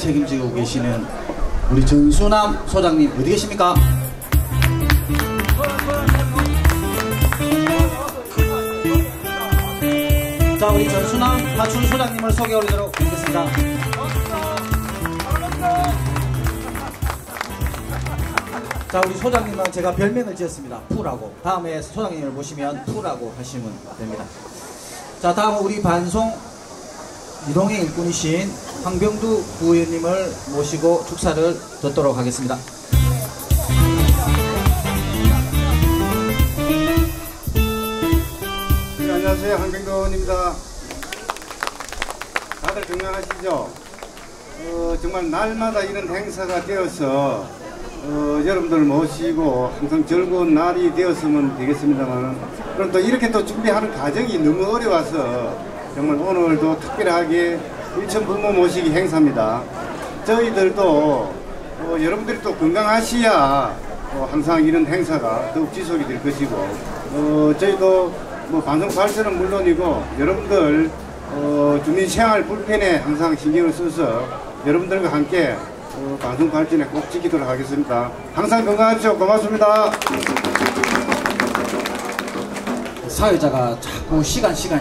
책임지고 계시는 우리 전수남 소장님 어디 계십니까? 자 우리 전수남 파출 소장님을 소개 올리도록 하겠습니다. 자 우리 소장님은 제가 별명을 지었습니다. 푸라고. 다음에 소장님을 보시면 푸라고 하시면 됩니다. 자 다음은 우리 반송 이동의 일꾼이신 황병두 부의원님을 모시고 축사를 듣도록 하겠습니다. 네, 안녕하세요. 한경돈입니다. 다들 건강하시죠? 어, 정말 날마다 이런 행사가 되어서 어, 여러분들 모시고 항상 즐거운 날이 되었으면 되겠습니다만 그럼 또 이렇게 또 준비하는 과정이 너무 어려워서 정말 오늘도 특별하게 일천 부모 모시기 행사입니다. 저희들도 어, 여러분들이 또 건강하셔야 어, 항상 이런 행사가 더욱 지속이 될 것이고 어, 저희도 뭐 방송 발전은 물론이고 여러분들 어, 주민 생활 불편에 항상 신경을 써서 여러분들과 함께 어, 방송 발전에 꼭 지키도록 하겠습니다. 항상 건강하십시오. 고맙습니다. 사회자가 자꾸 시간 시간